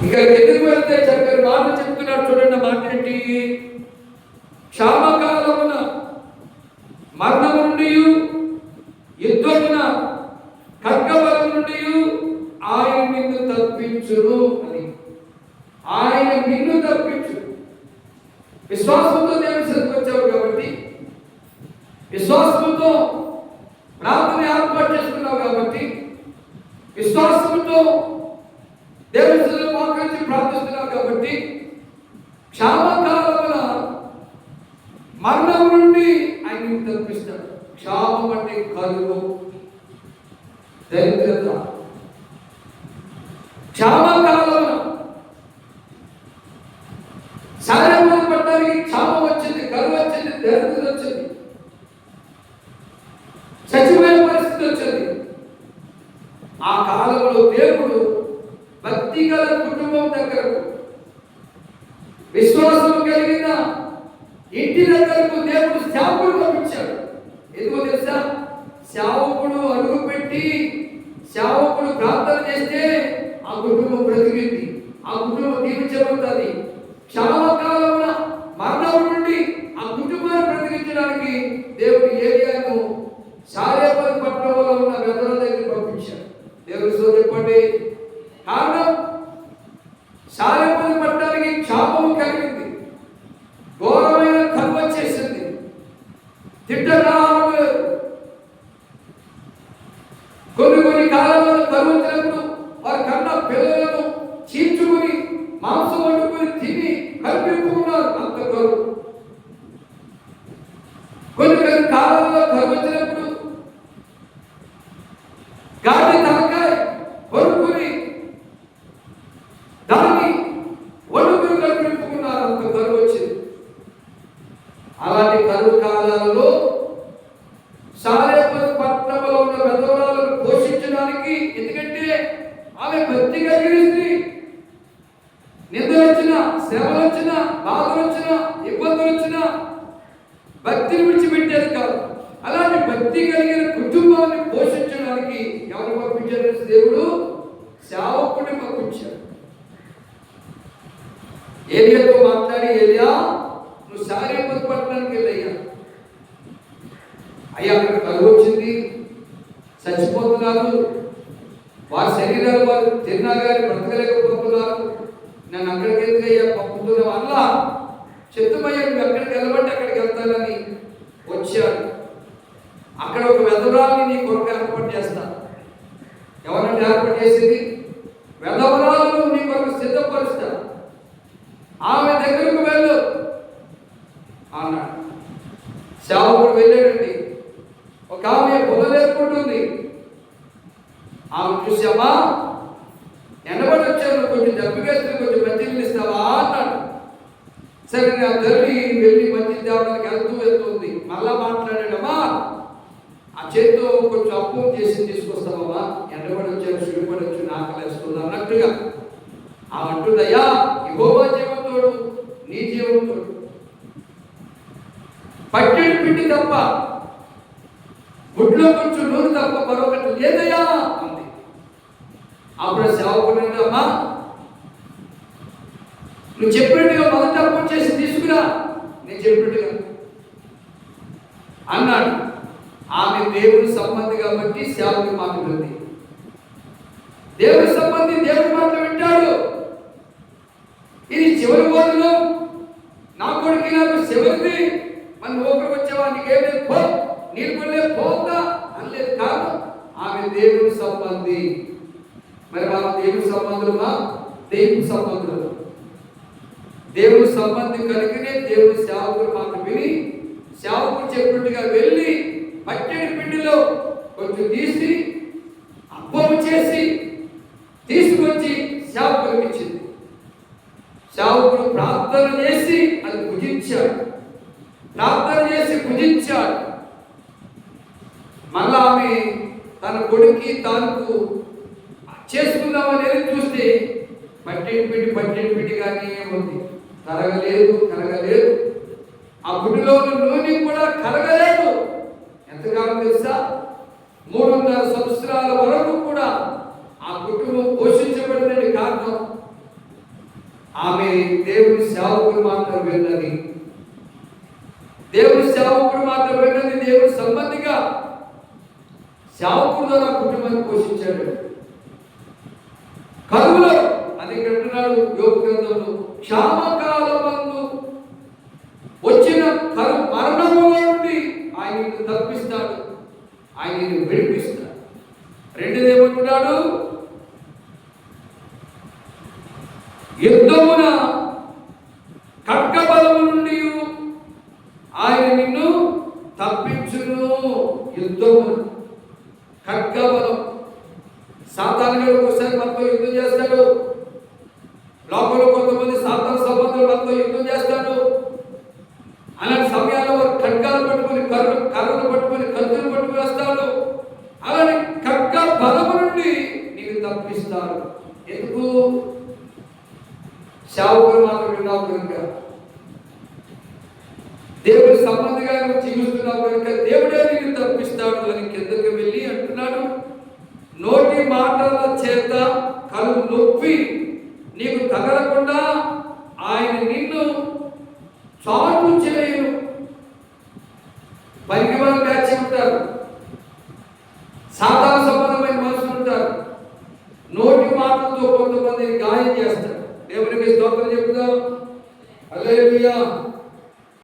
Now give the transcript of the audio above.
ఇక్కడికి ఎందుకు వెళ్తే చక్కని బాబు చెప్తున్నాడు చూడండి మాట ఏంటి? క్షామకాలమున మరణం నుండి యుద్ధమున ఖడ్గబలం నుండి ఆయన నిన్ను తప్పించును అని. ఆయన నిన్ను తప్పించు విశ్వాసంతో దేవుని సరికొచ్చావు కాబట్టి విశ్వాసంతో ప్రార్థన ఏర్పాటు చేసుకున్నావు కాబట్టి విశ్వాసంతో దేవుని సన్నిధిలో మోకరించి ప్రార్థిస్తున్నావు కాబట్టి క్షామకాలమున మరణం నుండి ఆయన నిన్ను క్షామం అంటే కరువు దరిద్రత. క్షామకాలమున సాయంత్రం పడ్డానికి క్షామం వచ్చింది కరువు వచ్చింది దరిద్రత వచ్చింది. సచివైన పరిస్థితి వచ్చింది. ఆ కాలంలో దేవుడు భక్తి గల కుటుంబం దగ్గరకు విశ్వాసం కలిగిన ఇంటి దగ్గరకు దేవుడు సేవకుడు పంపించాడు ఎందుకో తెలుసా? శావకుడు అడుగు పెట్టి శావకుడు ప్రార్థన చేస్తే ఆ కుటుంబం బ్రతికింది. ఆ కుటుంబం దీవించబడుతుంది క్షామకాలమున మరణం నుండి ఆ కుటుంబాన్ని బ్రతికించడానికి దేవుడు ఏరియాను సారేపల్లి పట్టణంలో ఉన్న వెదల దగ్గర పంపించాడు. దేవుడు సో చెప్పండి. కారణం కొన్ని కొన్ని కాలంలో కరువు వచ్చినప్పుడు వారి కన్న పిల్లలను చీల్చుకుని మాంసం వండుకుని తిని కల్పించుకున్నారు అంత కరువు కొన్ని కొన్ని కాలంలో కరువు వచ్చినప్పుడు గాడి తలకాయ కొనుక్కుని దాన్ని వండుకుని కల్పించుకున్నారు అంత కరువు వచ్చింది అలాంటి కరువు కాలాలలో సారేపల్లి పట్టణంలో ఉన్న వెధవరాలను పోషించడానికి ఎందుకంటే ఆమె భక్తి కలిగిన స్త్రీ నిద్ర వచ్చిన శ్రమలు వచ్చిన బాధలు వచ్చిన ఇబ్బందులు వచ్చిన భక్తిని విడిచిపెట్టేది కాదు. అలాంటి భక్తి కలిగిన కుటుంబాన్ని పోషించడానికి ఎవరు పంపించారు దేవుడు? సేవకుడిని పంపించాడు. ఏలియాతో మాట్లాడి ఏలియా నువ్వు సారేపల్లి పట్టణానికి వెళ్ళయ్యా. అయ్యా అక్కడ కరువు వచ్చింది. చచ్చిపోతున్నారు. వారి శరీరాలు వారు తిన్నా కానీ బ్రతకలేకపోతున్నారు. నన్ను అక్కడికి వెళ్తేయ్యా పప్పు పంపుతున్నావు వల్ల చెప్తామయ్యా నువ్వు ఎక్కడికి వెళ్ళబట్టి అక్కడికి వెళ్తానని వచ్చాను. అక్కడ ఒక వెధవరాల్ని నీ కొరకు ఏర్పాటు చేస్తాను ఎవరంటే ఏర్పాటు చేసేది? వెధవరాలను నీ కొరకు సిద్ధపరుస్తా. ఆమె దగ్గరకు వెళ్ళు అన్నాడు. సేవకుడు వెళ్ళాడండి. ఒక ఆమె పొదలేసుకుంటుంది ఆమె చూసామా ఎండబడి వచ్చాను కొంచెం దెబ్బకేస్తే కొంచెం మధ్యలు ఇస్తావా అన్నాడు సరే నా తల్లి వెళ్ళి మంచి దేవుడికి వెళ్తూ వెళ్తుంది. మళ్ళా మాట్లాడాడమ్మా ఆ చేతితో కొంచెం అప్పు చేసి తీసుకొస్తామమ్మా ఎండబడి వచ్చాను సుడిపడి వచ్చి నాకు వేస్తుంది అన్నట్టుగా. ఆ అంటుందయ్యా ఇగోవా జీవంతోడు నీ జీవంతోడు పట్టెడు పిండి తప్ప గుడ్లో కొంచెం నూనె తప్ప మరొకటి లేదయ్యా అంది. అప్పుడు సేవకుడు అమ్మా నువ్వు చెప్పినట్టుగా మొదట అప్పుడు చేసి తీసుకురా. నేను చెప్పినట్టుగా. అన్నాడు. ఆమె దేవుని సంబంధి కాబట్టి సేవకి మాట దేవుని సంబంధి దేవుని మాట వింటాడు. ఇది చివరి బోధలు నా కొడుకు నాకు చివరిది. మన ఊపిరి వచ్చావా? నీకేమే పో. నీరు కొనలే పోతా అనలేదు కాదు. ఆమె దేవుని సంబంధి. మరి మన దేవుని సంబంధులమా? దేవుని సంబంధులు దేవుని సంబంధం కలిగినే దేవుని సేవకుడు మాట విని సేవకుడు చెప్పినట్టుగా వెళ్ళి పట్టెడి పిండిలో కొంచెం తీసి అప్పము చేసి తీసుకొచ్చి సేవకుడికి ఇచ్చింది. సేవకుడు ప్రార్థన చేసి అది భుజించాడు. ప్రార్థన చేసి భుజించాడు. మళ్ళా ఆమె తన కొడుక్కి తానుకు చేసుకుందామనేది చూస్తే పట్టెని పిండి బిడ్డ కానీ ఉంది. కరగలేదు కరగలేదు. ఆ గుడిలో నూనె కూడా కరగలేదు. ఎంతకాలం తెలుసా? మూడున్నర సంవత్సరాల వరకు కూడా ఆ కుటుంబం పోషించబడినది కారణం. ఆమె దేవుని సేవకుడు మాత్రం విన్నది దేవుని సేవకుడు మాత్రం విన్నది దేవుని సంబంధిగా సేవకుడు ద్వారా కుటుంబాన్ని పోషించాడు. కరువులో అది ఇక్కడ యోగ గ్రంథంలో. క్షామకాలమందు వచ్చిన కరు మరణము నుండి ఆయనను తప్పిస్తాడు. ఆయనను విడిపిస్తాడు. రెండోది ఏమంటున్నాడు? యుద్ధమున కట్టబలము నుండి ఆయన నిన్ను తప్పించును. యుద్ధమున ఖడ్గబలం. సాధారణంగా ఒకసారి మనతో యుద్ధం చేస్తాడు. లోపల కొంతమంది వాళ్ళతో యుద్ధం చేస్తాడు. అలాంటి సమయాల్లో వారు ఖడ్గాలు పట్టుకొని కర్రు కర్రలు పట్టుకొని కత్తులు పట్టుకుని వస్తాడు. అలానే ఖడ్గ బలము నుండి నీకు తప్పిస్తాడు ఎందుకు? శావుకులు మాత్రం విన్నావు కనుక. దేవుడి సంబంధిగా నువ్వు జీవిస్తున్నావు కనుక దేవుడే నీకు తప్పిస్తాడు అని కిందకి వెళ్ళి అంటున్నాడు. నోటి మాటల చేత కళ్ళు నొప్పి నీకు తగలకుండా ఆయన నిన్ను చాటు చేయను పైకి వాళ్ళ